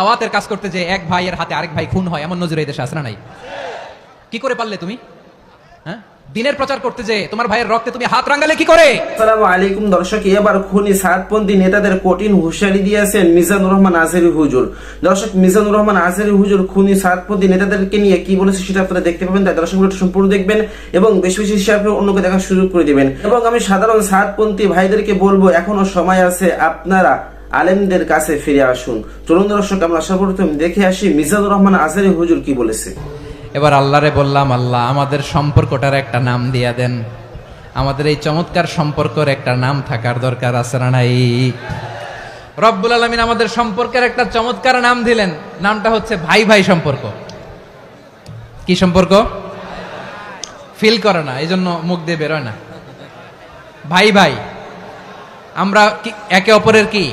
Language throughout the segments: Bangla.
দাওয়াতের কাজ করতে যে এক ভাইয়ের হাতে আরেক ভাই খুন হয়, এমন নজরে এই দেশে আসে না নাই? কি করে পারলে তুমি? হ্যাঁ? দিনের প্রচার করতে যে তোমার ভাইয়ের রক্তে তুমি হাত রাঙ্গালে কি করে? আসসালামু আলাইকুম দর্শক, এবার খুনি সাতপন্থী নেতাদের কঠিন হুঁশিয়ারি দিয়েছেন মিজানুর রহমান আজহারি হুজুর। দর্শক, মিজানুর রহমান আজহারি হুজুর খুনি সাতপন্থী নেতাদেরকে নিয়ে কি বলেছে সেটা আপনারা দেখতে পাবেন, তাই দর্শক সম্পূর্ণ দেখবেন এবং বেশি বেশি করে অন্যকে দেখার সুযোগ করে দিবেন। এবং আমি সাধারণ সাতপন্থী ভাইদেরকে বলব, এখনও সময় আছে আপনারা আলেমদের কাছে ফিরে আসুন। চলুন দর্শক, আমরা সর্বপ্রথম দেখে আসি মিজানুর রহমান আজহারি হুজুর কি বলেছে। এবার আল্লাহরে বললাম, আল্লাহ, আমাদের সম্পর্কটার একটা নাম দিয়া দেন। আমাদের এই চমৎকার সম্পর্কের একটা নাম থাকার দরকার আছে না নাই? রব্বুল আলমিন আমাদের সম্পর্কের একটা চমৎকার নাম দিলেন। নামটা হচ্ছে ভাই ভাই সম্পর্ক। কি সম্পর্ক? ফিল করে না এই জন্য মুখ দিয়ে বেরোয় না। ভাই ভাই, আমরা কি, একে অপরের কি?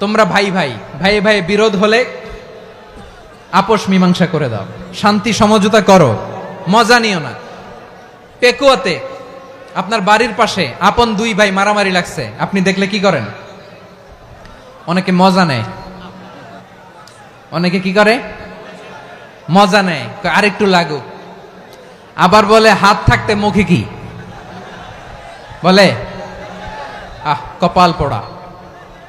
তোমরা ভাই ভাই ভাই ভাই বিরোধ হলে আপোষ মীমাংসা করে দাও। শান্তি সমঝোতা করো। মজা নিও না। পেকুয়াতে, আপনার বাড়ির পাশে আপন দুই ভাই মারামারি লাগছে। আপনি দেখলে কি করেন? অনেকে মজা নেয়। অনেকে কি করে? মজা নেয়। আরেকটু লাগুক। আবার বলে, হাত থাকতে মুখে কি? বলে, আহ, কপাল পোড়া।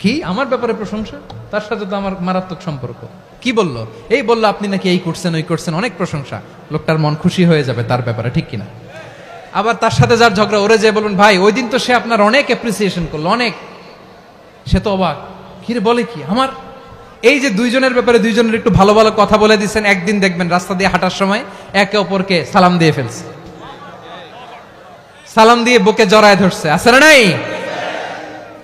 কি? আমার ব্যাপারে প্রশংসা? তার সাথে তো আমার মারাত্মক সম্পর্ক। কি বলল? এই বলল, আপনি নাকি এই করছেন, ওই করছেন, অনেক প্রশংসা। লোকটার মন খুশি হয়ে যাবে তার ব্যাপারে, ঠিক কিনা? আবার তার সাথে যার ঝগড়া, ওরে যে বলবেন ভাই, ওই দিন তো সে আপনার অনেক অ্যাপ্রিসিয়েশন করল, অনেক। সে তো অবাক। কিরে বলে কি? আমার এই যে দুইজনের ব্যাপারে দুইজনের একটু ভালো ভালো কথা বলে দিচ্ছেন, একদিন দেখবেন রাস্তা দিয়ে হাঁটার সময় একে অপরকে সালাম দিয়ে ফেলছে। সালাম দিয়ে বুকে জড়ায় ধরছে। আছে না নাই?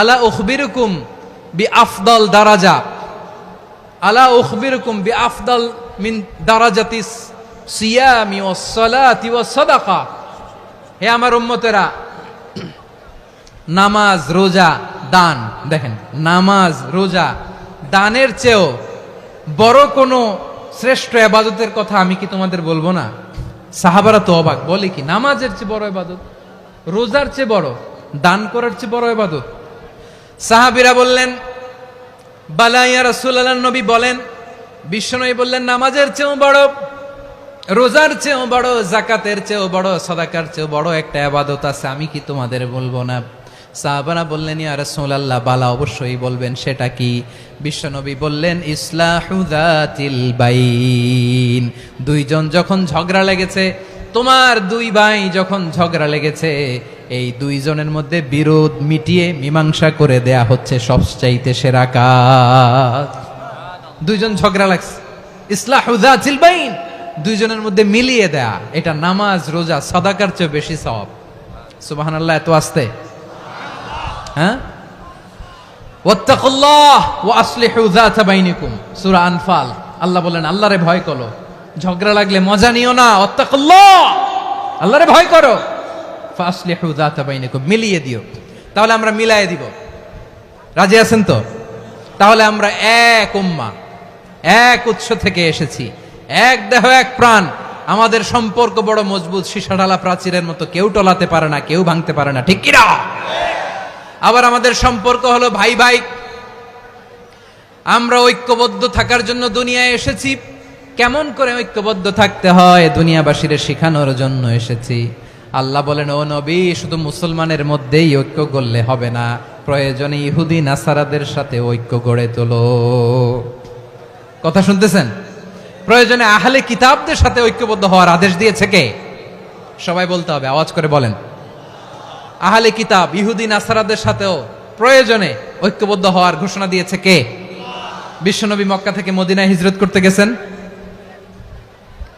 আলা উখবিরুকুম বি আফদল দারাজা। আলা উখবিরুকুম বি আফদল মিন দারাজাতি সিয়ামি ওয়াস সালাতি ওয়াস সাদাকা। হে আমার উম্মতেরা, নামাজ, রোজা, দান, দেখেন, নামাজ, রোজা, দানের চেয়েও বড় কোনো শ্রেষ্ঠ আবাদতের কথা আমি কি তোমাদের বলব না? সাহাবারা তো অবাক, বলে কি, নামাজের চেয়ে বড় আবাদত রোজার চেয়ে বড়, দান করার চেয়ে বড় আবাদত সাহাবিরা বললেন বালাইয়া রাসূলুল্লাহ নবী বলেন, বিশ্বনবী বললেন, নামাজের চেয়েও বড়, রোজার চেয়েও বড় জাকাতের চেয়েও বড়, সদাকার চেয়েও বড় একটা আবাদত আছে, আমি কি তোমাদের বলব না? সাহাবারা বললেন, ইয়া রাসূলুল্লাহ, বালা অবশ্যই বলবেন, সেটা কি? বিশ্বনবী বললেন ইসলাহুদাতিল বাইন, দুইজন যখন ঝগড়া লেগেছে, তোমার দুই ভাই যখন ঝগড়া লেগেছে এই দুইজনের মধ্যে বিরোধ মিটিয়ে মীমাংসা করে দেয়া হচ্ছে সবচাইতে সেরা কাজ। দুইজন ঝগড়া লাগছে। ইসলাহুদাতিল বাইন। দুইজনের মধ্যে মিলিয়ে দেয়া। এটা নামাজ, রোজা, সদাকার চেয়ে বেশি সব সুবাহান আল্লাহ এত আসতে। হ্যাঁ? আল্লাহ বলেন, আল্লাহরে ভয় করো। ঝগড়া লাগলে মজা নিও না। ওয়াত্তাকুল্লাহ! আল্লাহরে ভয় করো। মিলিয়ে দিও। তাহলে আমরা মিলায়ে দিব। রাজি আছেন তো? তাহলে আমরা এক উম্মা, এক উৎস থেকে এসেছি। এক দেহ, এক প্রাণ। আমাদের সম্পর্ক বড় মজবুত সীসাডালা প্রাচীরের মতো। কেউ টলাতে পারে না, কেউ ভাঙতে পারে না। ঠিক কিনা? আবার আমাদের সম্পর্ক হলো ভাই ভাই। আমরা ঐক্যবদ্ধ থাকার জন্য দুনিয়ায় এসেছি। কেমন করে ঐক্যবদ্ধ থাকতে হয়? দুনিয়াবাসীর শেখানোর জন্য এসেছি। আল্লাহ বলেন, ও নবী, শুধু মুসলমানের মধ্যেই ঐক্য গড়লে হবে না। প্রয়োজনে ইহুদি, নাসারাদের সাথে ঐক্য গড়ে তোলো। কথা শুনতেছেন? প্রয়োজনে আহলে কিতাবদের সাথে ঐক্যবদ্ধ হওয়ার আদেশ দিয়েছে কে? সবাই বলতে হবে, আওয়াজ করে বলেন। আহলে কিতাব, ইহুদি, নাসারাদের সাথেও প্রয়োজনে ঐক্যবদ্ধ হওয়ার ঘোষণা দিয়েছে কে? বিশ্বনবী মক্কা থেকে মদিনায় হিজরত করতে গেছেন।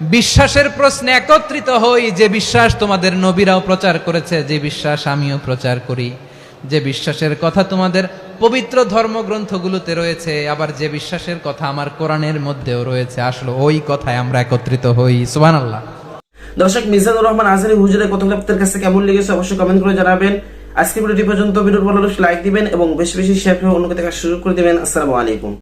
বিশ্বাসের প্রশ্নে একত্রিত হই যে বিশ্বাস তোমাদের নবীরাও প্রচার করেছে, যে বিশ্বাস আমিও প্রচার করি। যে বিশ্বাসের কথা তোমাদের পবিত্র ধর্মগ্রন্থগুলোতে রয়েছে, আবার যে বিশ্বাসের কথা আমার কোরআনের মধ্যেও রয়েছে, আসলে ওই কথায় আমরা একত্রিত হই। সুবহানাল্লাহ। দর্শক, মিজানুর রহমান আজহারি হুজুরের আপনাদের কাছে কেমন লেগেছে অবশ্যই কমেন্ট করে জানাবেন। আজকে ভিডিওটি পর্যন্ত, ভিডিওর ভালো লাইক দিবেন এবং বেশি বেশি শেয়ার করে অন্যকে দেখার সুযোগ করে দিবেন। আসসালামু আলাইকুম।